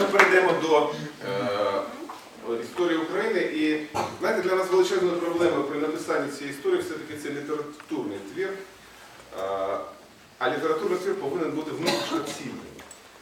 ми перейдемо до е, історії України. І знаєте, для нас величезною проблемою при написанні цієї історії все-таки це літературний твір. Е, а літературний твір повинен бути внутрішньо цінним.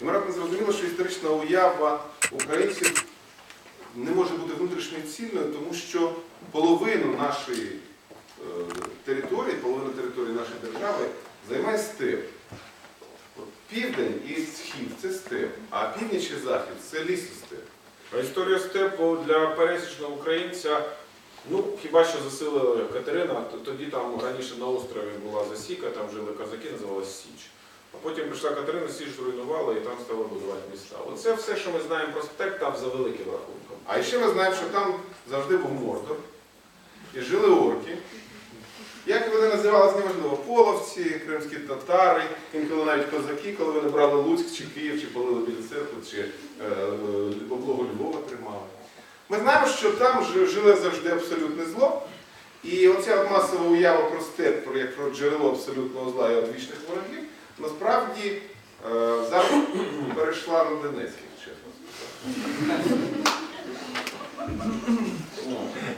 І ми раптом зрозуміли, що історична уява українців не може бути внутрішньо цінною, тому що половину нашої е, території, половину території нашої держави займає степ. Південь і схід це степ, а північ і захід це лісостеп. Історія степу для пересічного українця, ну хіба що засилила Катерина, то тоді там раніше на острові була засіка, там жили козаки, називалась Січ. А потім прийшла Катерина, Січ зруйнувала і там стали будувати міста. Оце все, що ми знаємо про степ, там за великим рахунком. А ще ми знаємо, що там завжди був Мордор. І жили орки. Як вони називалися, неважливо, половці, кримські татари, інколи навіть козаки, коли вони брали Луцьк чи Київ, чи палили біля церкви, чи е, е, облогу Львова тримали. Ми знаємо, що там ж- жило завжди абсолютне зло. І оця масова уява про степ, про як про джерело абсолютного зла і одвічних ворогів, насправді е, зараз перейшла на Донецьких, чесно сказати.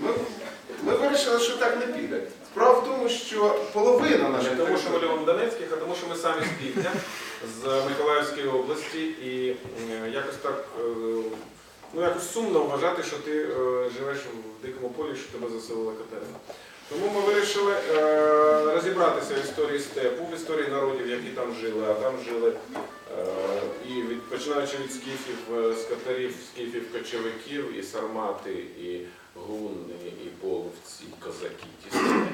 Ми, ми вирішили, що так не піде. Справа в тому, що половина Не нашої тому, що ми любимо Донецьких, а тому, що ми самі з півдня, з Миколаївської області, і е, якось так, е, ну якось сумно вважати, що ти е, живеш в дикому полі, що тебе заселила Катерина. Тому ми вирішили розібратися в історії степу, в історії народів, які там жили, а там жили і від, починаючи від скіфів, скотарів, скіфів, кочовиків, і сармати, і гунни, і половці, і козаки. ті самі.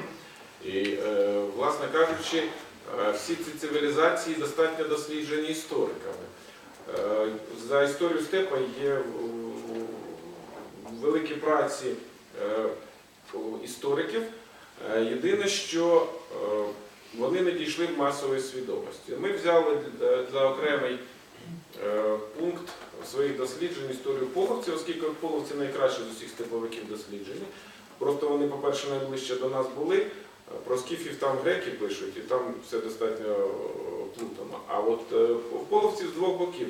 І, е, власне кажучи, е, всі ці цивілізації достатньо досліджені істориками. Е, За історію степа є великі праці е, істориків. Єдине, що вони не дійшли в масової свідомості. Ми взяли за окремий пункт своїх досліджень історію половців, оскільки половці найкраще з усіх степовиків досліджені. Просто вони, по-перше, найближче до нас були. Про скіфів там греки пишуть, і там все достатньо е, плутано. А от е, в половців з двох боків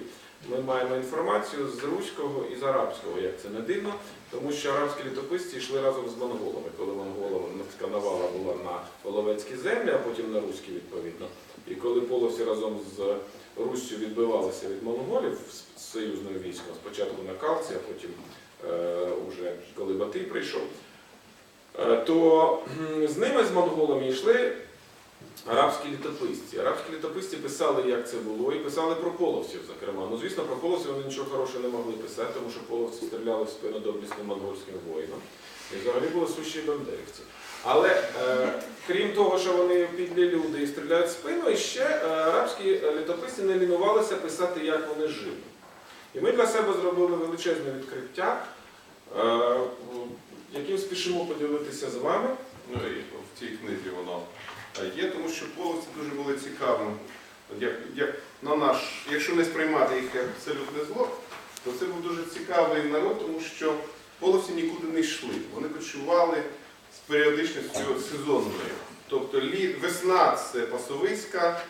ми маємо інформацію з руського і з арабського, як це не дивно, тому що арабські літописці йшли разом з монголами, коли монголська навала була на половецькі землі, а потім на руські відповідно. І коли половці разом з Руссю відбивалися від монголів з союзним військом, спочатку на Калці, а потім е, уже коли Батий прийшов, то з ними, з монголами, йшли арабські літописці. Арабські літописці писали, як це було, і писали про половців, зокрема. Ну, звісно, про половців вони нічого хорошого не могли писати, тому що половці стріляли в спину доблісним монгольським воїнам. І взагалі були сущі бандерівці. Але е, крім того, що вони підлі люди і стріляють в спину, і ще е, арабські літописці не лінувалися писати, як вони жили. І ми для себе зробили величезне відкриття, е, яким спішимо поділитися з вами. Ну і в цій книзі воно є, тому що половці дуже були цікавим. Як, як на наш, якщо не сприймати їх як абсолютне зло, то це був дуже цікавий народ, тому що половці нікуди не йшли. Вони кочували з періодичністю сезонною. Тобто лі- весна це пасовиська,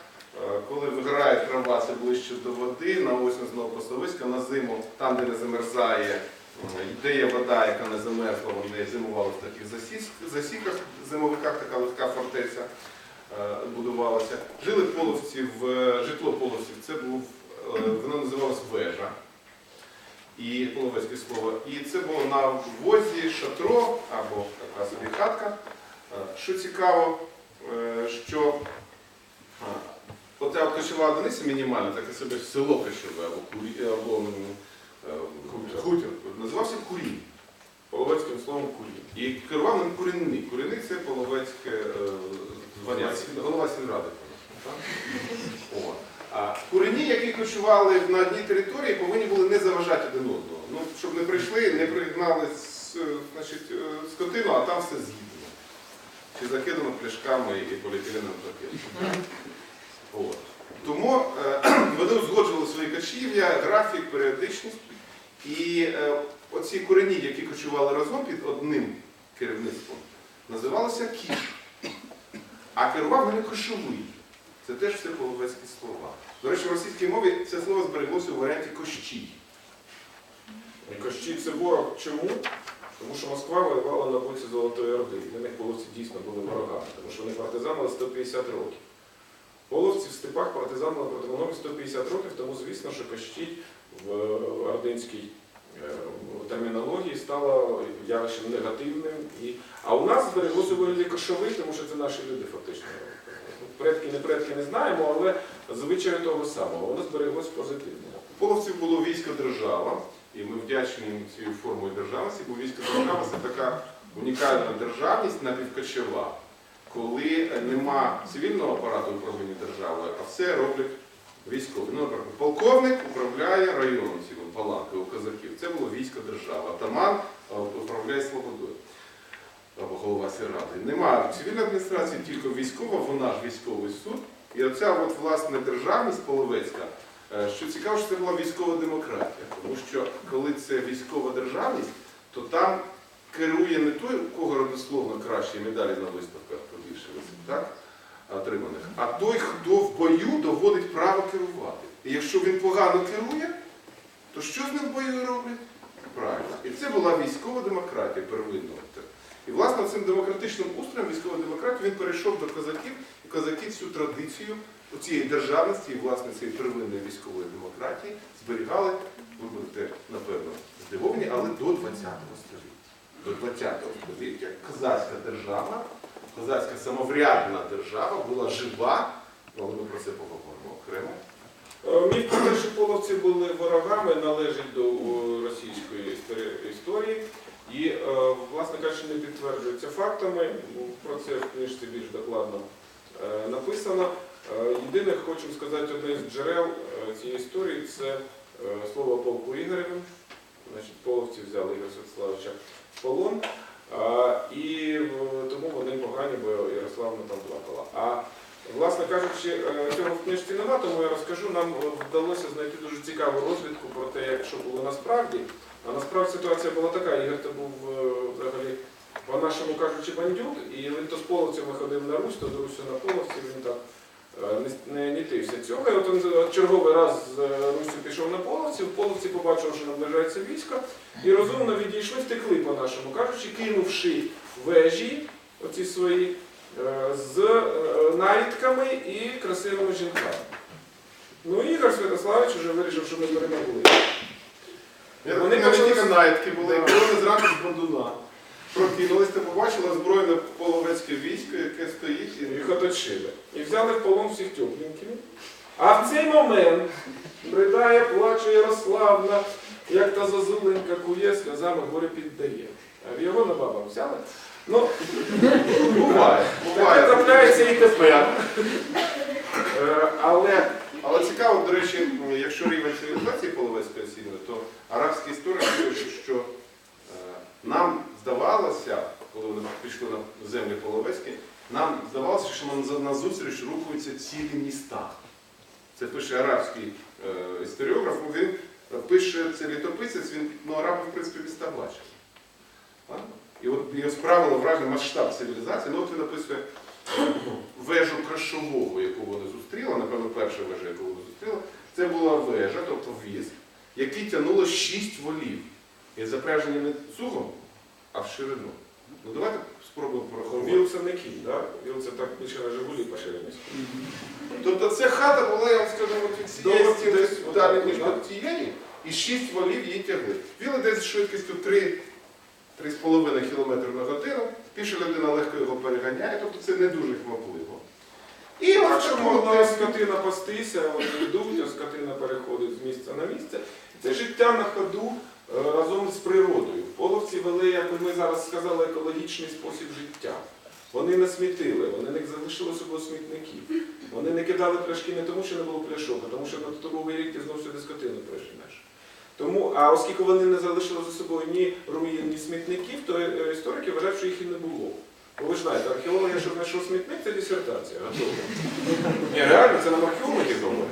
е, коли виграє трава, це ближче до води, на осінь знову пасовиська, на зиму, там, де не замерзає, де є вода, яка не замерзла, вони зимували в таких засіках, зимовиках, така легка фортеця е, будувалася. Жили половці в житло половців, це був, е, воно називалось вежа. І половецьке слово. І це було на возі шатро або така собі хатка. Е, Що цікаво, е, що е, оця кочова одиниця мінімальна, таке собі село кочове або, або е, хутір, називався Курінь. Половецьким словом Курінь. І керував ним Курінний. Курінний це половецьке е, звання, голова сільради. А курені, які кочували на одній території, повинні були не заважати один одного. Ну, щоб не прийшли, не пригнали значить, е, скотину, а там все з'їдено. Чи закидано пляшками і поліетиленовим пакетом. Тому е, вони узгоджували свої кочів'я, графік, періодичність. І е, оці корені, які кочували разом під одним керівництвом, називалися кіш. А керував ними кошовий. Це теж все половецькі слова. До речі, в російській мові це слово збереглося у варіанті кощій. І Кощі це ворог чому? Тому що Москва воювала на боці Золотої Орди. Для них половці дійсно були ворогами, тому що вони партизанили 150 років. Половці в степах партизанили проти 150 років, тому звісно, що Кощі в ординській е, термінології стало явищем негативним. І... А у нас збереглося вигляді кошови, тому що це наші люди фактично. Предки, не предки не знаємо, але звичай того самого. Воно збереглося позитивно. У половців було військо держава, і ми вдячні цією формою державності, бо військо держава це така унікальна державність напівкочова, коли нема цивільного апарату управління державою, а все роблять військові. Ну, полковник управляє районом цілим паланкою у козаків. Це було військо держава. Атаман управляє свободою. Або голова сільради. Нема цивільної адміністрації, тільки військова, вона ж військовий суд. І оця от, власне державність половецька, е, що цікаво, що це була військова демократія. Тому що коли це військова державність, то там керує не той, у кого родословно кращі медалі на виставках так? Отриманих, а той, хто в бою доводить право керувати. І якщо він погано керує, то що з ним в бою роблять? Правильно. І це була військова демократія первинного. І власне цим демократичним устроєм військової демократії він перейшов до козаків, і козаки цю традицію у цієї державності і власне цієї первинної військової демократії зберігали, ви будете, напевно, здивовані, але до 20-го століття. До 20-го століття козацька держава, козацька самоврядна держава була жива, але ми про це поговоримо окремо. Е, Міф про те, що половці були ворогами, належить до російської історії і, е, власне кажучи, не підтверджується фактами. Про це в книжці більш докладно е, написано. Е, Єдине, хочу сказати, одне з джерел е, цієї історії це е, слово полку Ігоревим. Половці взяли Ігоря Святославовича в полон. І тому вони погані, бо Ярославна там плакала. А Власне кажучи, е, цього в книжці нема, тому я розкажу. Нам е, вдалося знайти дуже цікаву розвідку про те, як що було насправді. А насправді ситуація була така. Ігор то був е, взагалі, по-нашому кажучи, бандюк, і він то з половцями ходив на Русь, то до Русі на половці, він так не, не нітився цього. І от він е, черговий раз з е, Русі пішов на половці, в половці побачив, що наближається військо, і розумно відійшли, втекли, по-нашому кажучи, кинувши вежі, оці свої, е, з е, наїдками і красивими жінками. Ну, Ігор Святославович вже вирішив, що ми перемогли. Вони почали- тільки наїдки були, коли зранку з бандуна прокинулись, ти побачила озброєне половецьке військо, яке стоїть і Їх оточили. І взяли в полон всіх тепленькими. А в цей момент ридає, плаче Ярославна, як та зазуленька кує, сльозами горе піддає. А його на бабам взяли. Ну, буває. таке буває. трапляється і тепер. Е, Але Але цікаво, до речі, якщо рівень цивілізації половецької оцінює, то арабські історики пишуть, що е, нам здавалося, коли вони пішли на землі половецькі, нам здавалося, що на зустріч рухаються цілі міста. Це пише арабський е, історіограф, він пише це літописець, він ну, араби, в принципі, міста. Так? І от його справило враження масштаб цивілізації. Ну от він описує е, вежу крашового, яку вони зустріли, напевно, перша вежа, яку вони зустріли, це була вежа, тобто віз, який тягнуло шість волів. І запряжені не цугом, а в ширину. Ну давайте спробуємо порахувати. віл це не кінь, да? віл це так більше на Жигулі по ширині. Тобто це хата була, я вам скажу, от від цієї стіни десь далі, ніж до тієї, і шість валів її тягли. Віли десь з швидкістю 3, 3,5 км на годину, піша людина легко його переганяє, тобто це не дуже хвапливо. І що могла скотина пастися, вони йдуть, а скотина переходить з місця на місце. Це життя на ходу е, разом з природою. Вели, як ми зараз сказали, екологічний спосіб життя. Вони не смітили, вони не залишили собою смітників. Вони не кидали пляшки не тому, що не було пляшок, а тому що на торговий рік ти знов сюди скотину приженеш. Тому, а оскільки вони не залишили за собою ні руїн, ні смітників, то е, історики вважають, що їх і не було. Бо ви ж знаєте, археолог, якщо знайшов смітник, це дисертація. Ні, реально, це нам археологи говорять.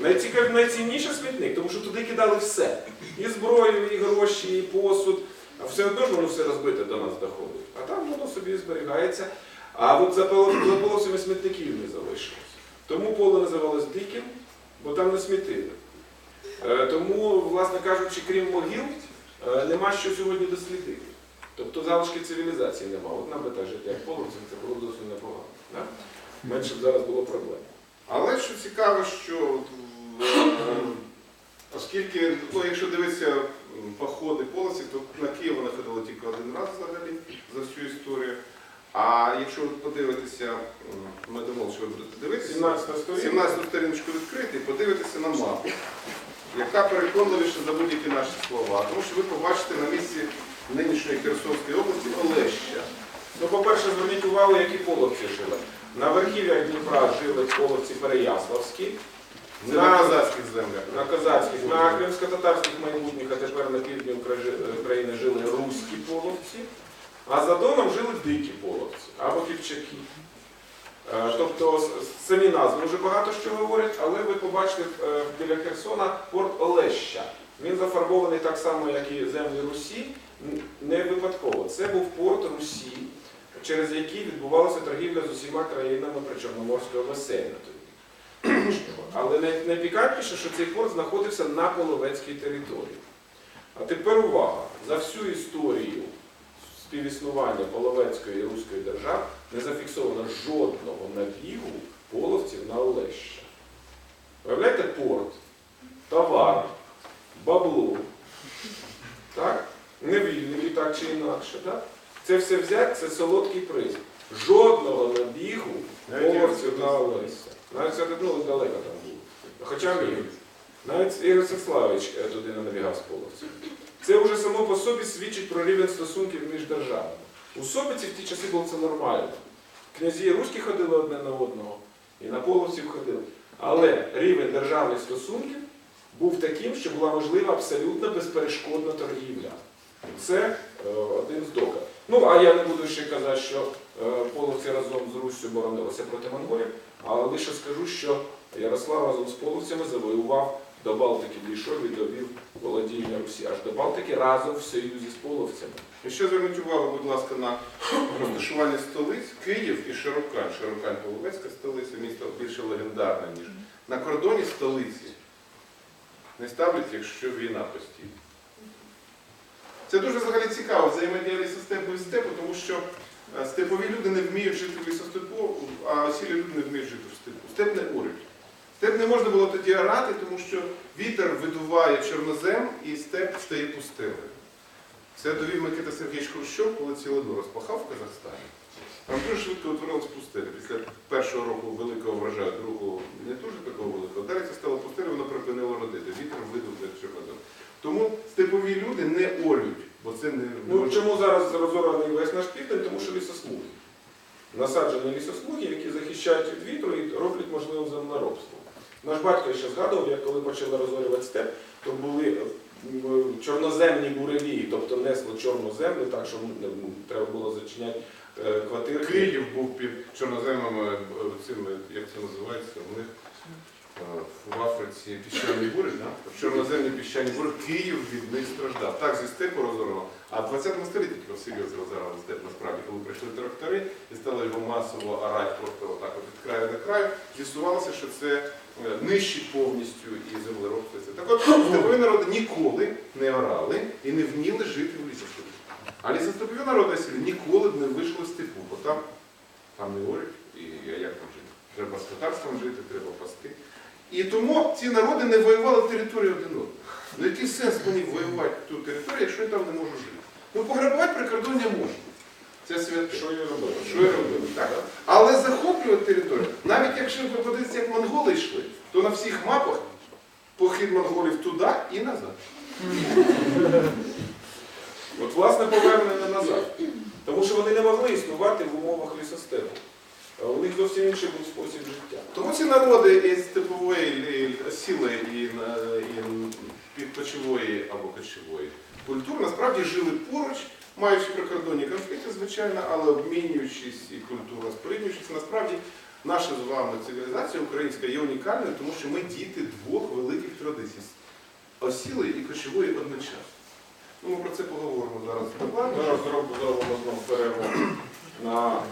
Найцікав, найцінніше смітник, тому що туди кидали все. І зброю, і гроші, і посуд. А все одно ж воно все розбите до нас доходить. А там воно собі зберігається. А от за полосами смітників не залишилось. Тому поле називалось диким, бо там не смітили. Е, Тому, власне кажучи, крім могил, е, нема що сьогодні дослідити. Тобто залишки цивілізації нема. От нам би так жити, як половців, це було досить непогано. Да? Менше б зараз було проблем. Але що цікаво, що е, оскільки, ну, якщо дивитися походи полосів, то на Київ вони ходили тільки один раз взагалі за всю історію. А якщо ви подивитися, ми думали, що ви будете дивитися, 17 сторінка. 17 сторіночку відкрити і подивитися на мапу, яка переконливіша за будь-які наші слова. Тому що ви побачите на місці нинішньої Херсонської області Олеща. Ну, по-перше, зверніть увагу, які половці жили. На верхів'ях Дніпра жили половці Переяславські, На казацьких землях. на казацьких, на кримсько-татарських майбутніх, а тепер на півдні Украї- України жили руські половці, а за Доном жили дикі половці або ківчаки. Е, Тобто самі назви вже багато що говорять, але ви побачите е, біля Херсона порт Олеща. Він зафарбований так само, як і землі Русі, не випадково. Це був порт Русі, через який відбувалася торгівля з усіма країнами Причорноморського басейну. Але най- найпікантніше, що цей порт знаходився на Половецькій території. А тепер увага! За всю історію співіснування Половецької і Руської держав не зафіксовано жодного набігу половців на Олеща. Виявляєте, порт, товар, бабло, так? невільники так чи інакше. Так? Це все взять, це солодкий приз. Жодного Олеся. Навіть ну, далеко там було. Хоча міг. Навіть Ігор Сеславич е, туди не набігав з половців. Це вже само по собі свідчить про рівень стосунків між державами. У Собиці в ті часи було це нормально. Князі руські ходили одне на одного, і на половців ходили. Але рівень державних стосунків був таким, що була можлива абсолютно безперешкодна торгівля. Це е, один з доказів. Ну, а я не буду ще казати, що е, половці разом з Руссю боронилися проти монголів, але лише скажу, що Ярослав разом з половцями завоював до Балтики дійшов і довів володіння Русі аж до Балтики разом в союзі з половцями. І ще зверніть увагу, будь ласка, на розташування столиць Київ і Широкань. Широкань Половецька столиця, місто більше легендарне, ніж на кордоні столиці не ставлять, якщо війна постійна. Це дуже взагалі цікаво взаємодія лісостепу і степу, тому що е, степові люди не вміють жити в лісостепу, а осілі люди не вміють жити в степу. Степ не урють. Степ не можна було тоді орати, тому що вітер видуває чорнозем і степ стає пустелею. Це довів Микита Сергійович Хрущов, коли цілину розпахав в Казахстані. Там дуже швидко утворилась пустеля. Після першого року великого врожаю, другого не дуже такого великого. Далі це стало пустелею, воно припинило родити. Вітер видав для чорнозем. Тому степові люди не орють, бо це не Ну, чому зараз розораний весь наш південь? Тому що лісосмуги. Насаджені лісосмуги, які захищають від вітру і роблять можливим землеробство. Наш батько ще згадував, як коли почали розорювати степ, то були е, чорноземні буревії, тобто несло чорну землю, так що треба було зачиняти е, квартири. Київ був під чорноземами е, цими, як це називається, у них е, в Африці піщані бури, да? чорноземні піщані бури, Київ від них страждав. Так зі степу розорвано. А в 20 столітті серйозно розорвали степ насправді, коли прийшли трактори і стали його масово орати просто отак от від краю до краю, з'ясувалося, що це е, нищить повністю і землеробство. Так от степові народи ніколи не орали і не вміли жити в лісостепі. А лісостепові народи селі ніколи б не вийшли в степу, бо там, там не орють, і як там жити? Треба з татарством жити, треба пасти. І тому ці народи не воювали територію один одного. Ну який сенс мені воювати ту територію, якщо я там не можу жити? Ну пограбувати прикордоння можна. Це святе. Що я робив? Що я робив? Так? Але захоплювати територію, навіть якщо ви подивитися, як монголи йшли, то на всіх мапах похід монголів туди і назад. От власне повернення назад. Тому що вони не могли існувати в умовах лісостепу. У них зовсім інший був спосіб життя. Ці народи із степової сіли і, і або кочової культури насправді жили поруч, маючи прикордонні конфлікти, звичайно, але обмінюючись і культурно споріднюючись, насправді наша з вами цивілізація українська є унікальною, тому що ми діти двох великих традицій осілої і кочової одночасно. Ну, ми про це поговоримо зараз докладно. Зараз зробимо зробимо знову перерву на